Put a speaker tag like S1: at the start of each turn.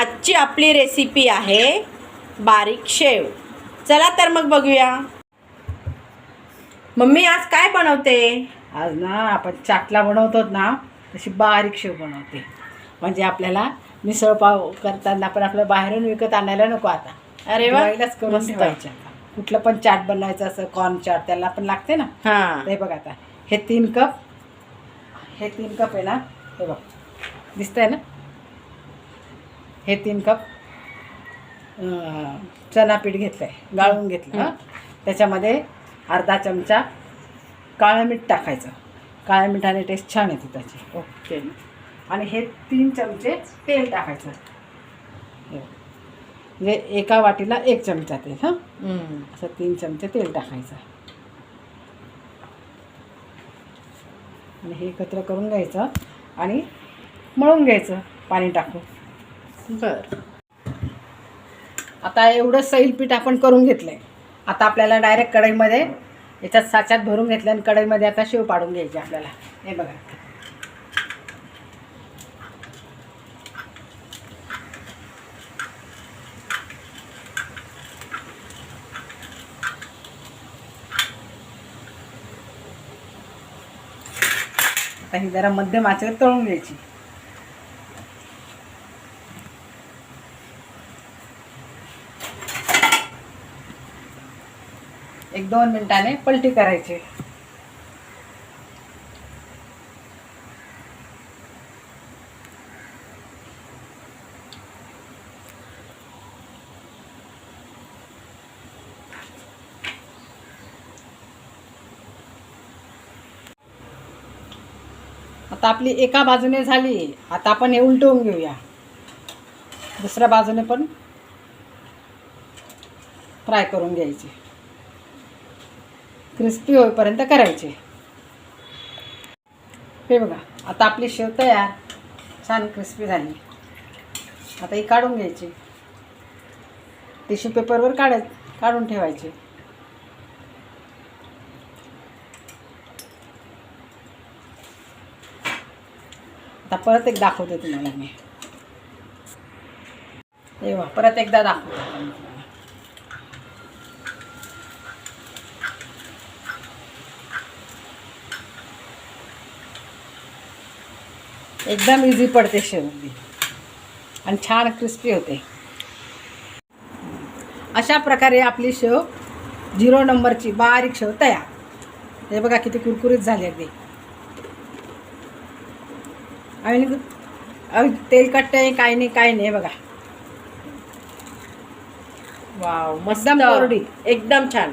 S1: आजची आपली रेसिपी आहे बारीक शेव. चला तर मग बघूया. मम्मी आज काय बनवते?
S2: आज ना आपण चाटला बनवतो ना तशी बारीक शेव बनवते. म्हणजे आपल्याला मिसळ पाव करताना पण आपलं बाहेरून विकत आणायला नको आता.
S1: अरे वा
S2: दिवाळीलाच करून
S1: मस्त.
S2: ठेवायचे आता. कुठलं पण चाट बनवायचं असं कॉर्न चाट त्याला पण लागते ना?
S1: हां.
S2: ते बघ आता. हे तीन कप हे तीन कप आहे ना हे बघ. दिसतंय ना? हे तीन कप चना पीठ घेतलं आहे गाळून घेतलं. हं. त्याच्यामध्ये अर्धा चमचा काळं मीठ टाकायचं. काळ्या मिठाने टेस्ट छान येते त्याची.
S1: ओके.
S2: आणि हे तीन चमचे तेल टाकायचं. हे. म्हणजे एका वाटीला एक चमचा तेल हां?
S1: हम्म.
S2: असं तीन चमचे तेल टाकायचं. आणि हे एकत्र करून घ्यायचं आणि मळून घ्यायचं. पाणी टाकून.
S1: बरं.
S2: आता एवढं सैल पीठ आपण करून घेतलं आहे आता आपल्याला डायरेक्ट कढईमध्ये याच्यात साच्यात भरून घेतलं आणि कढईमध्ये आता शेव पाडून घ्यायची आपल्याला. हे बघा. आता ही जरा मध्यम आचेवर तळून घ्यायची. एक दोन मिनिटाने पलटी करायची. आता आपली एका बाजूने झाली. आता आपण हे उलटवून घेऊया. दुसऱ्या बाजूने पण फ्राय करून घ्यायची. क्रिस्पी होईपर्यंत करायचे. हे बघा आता आपली शेव तयार. छान क्रिस्पी झाली. आता ही काढून घ्यायची. टिश्यू पेपरवर काढाय काढून ठेवायची. आता परत एक दाखवते तुम्हाला मी. हे परत एकदा दाखवते आता मी तुम्हाला एकदम इझी पडते शेवटी आणि छान क्रिस्पी होते. अशा प्रकारे आपली शेव झिरो नंबरची बारीक शेव तयार. हे बघा किती कुरकुरीत झाली अगदी. आणि तेलकट आहे काही नाही काही नाही बघा.
S1: वाव मस्त.
S2: कोरडी.
S1: एकदम छान.